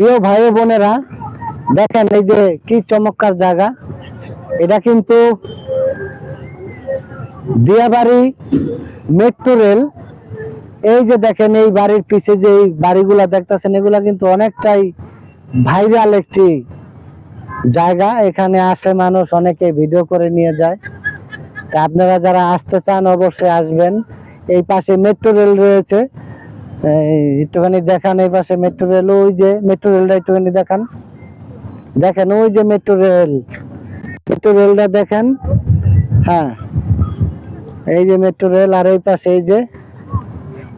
প্রিয় ভাই বোনেরা, দেখেন এই যে কি চমৎকার জায়গা। এটা কিন্তু দিয়াবাড়ি মেট্রো রেল। এই যে দেখেন এই বাড়ির পিছে যে এই বাড়িগুলা দেখতেছেন, এগুলা কিন্তু অনেকটাই ভাইরাল একটি জায়গা। এখানে আসে মানুষ, অনেকে ভিডিও করে নিয়ে যায়। তা আপনারা যারা আসতে চান, অবশ্যই আসবেন। এই পাশে মেট্রো রেল রয়েছে। একটুখানি দেখান এই পাশে মেট্রো রেল ওই যে মেট্রো রেলটা একটুখানি দেখান। দেখেন, ওই যে মেট্রো রেল মেট্রো রেলটা দেখেন হ্যাঁ। এই যে মেট্রো রেল আর এই পাশে এই যে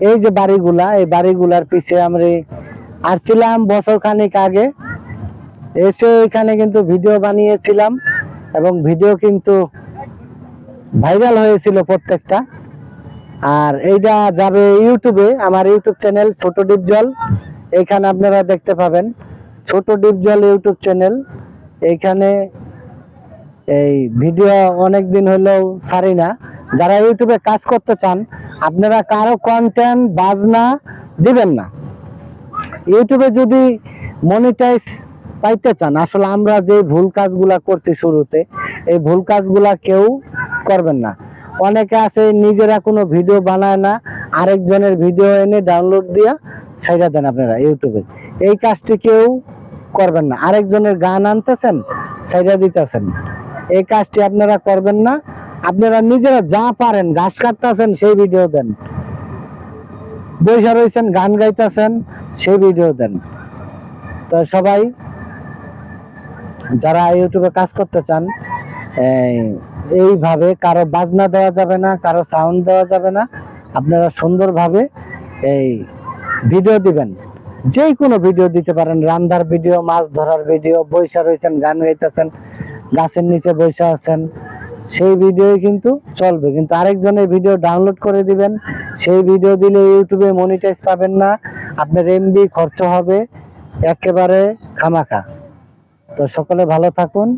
এই যে বাড়িগুলা, এই বাড়িগুলার পিছে আমরা আসছিলাম বছর খানিক আগে। এসে এখানে কিন্তু ভিডিও বানিয়েছিলাম এবং ভিডিও কিন্তু ভাইরাল হয়েছিল প্রত্যেকটা। আর এইটা যাবে ইউটিউবে, আমার ইউটিউব চ্যানেল ছোট ডিপ জল। এইখানে আপনারা দেখতে পাবেন ছোট ডিপ জল ইউটিউব চ্যানেল। এইখানে এই ভিডিও অনেক দিন হলেও ছাড়ি না। যারা ইউটিউবে কাজ করতে চান, আপনারা কারও কন্টেন্ট বাজনা দিবেন না। ইউটিউবে যদি মনিটাইজ পাইতে চান, আসলে আমরা যে ভুল কাজগুলা করছি শুরুতে, এই ভুল কাজগুলা কেউ করবেন না। অনেকে আছে, নিজেরা কোনো ভিডিও বানায় না, আরেকজনের ভিডিও এনে ডাউনলোড দিয়া ছাইড়া দেন আপনারা ইউটিউবে। এই কাজটি কেউ করবেন না। আরেকজনের গান আনতেছেন ছাইড়া দিতেছেন। এই কাজটি আপনারা করবেন না। আপনারা নিজেরা যা পারেন, ঘাস কাটতেছেন, সেই ভিডিও দেন। বৈশা রয়েছেন গান গাইতেছেন, সেই ভিডিও দেন। তো সবাই, যারা ইউটিউবে কাজ করতে চান এইভাবে কারও বাজনা দেওয়া যাবে না, কারও সাউন্ড দেওয়া যাবে না। আপনারা সুন্দরভাবে এই ভিডিও দিবেন। যে কোনো ভিডিও দিতে পারেন। রান্নার ভিডিও মাছ ধরার ভিডিও বৈশা রয়েছেন গান গাইতেছেন, গাছের নিচে বৈশা আছেন, সেই ভিডিও কিন্তু চলবে। কিন্তু আরেকজনের ভিডিও ডাউনলোড করে দিবেন। সেই ভিডিও দিলে ইউটিউবে মনিটাইজ পাবেন না। আপনার এমবি খরচ হবে একেবারে খামাখা। তো সকলে ভালো থাকুন।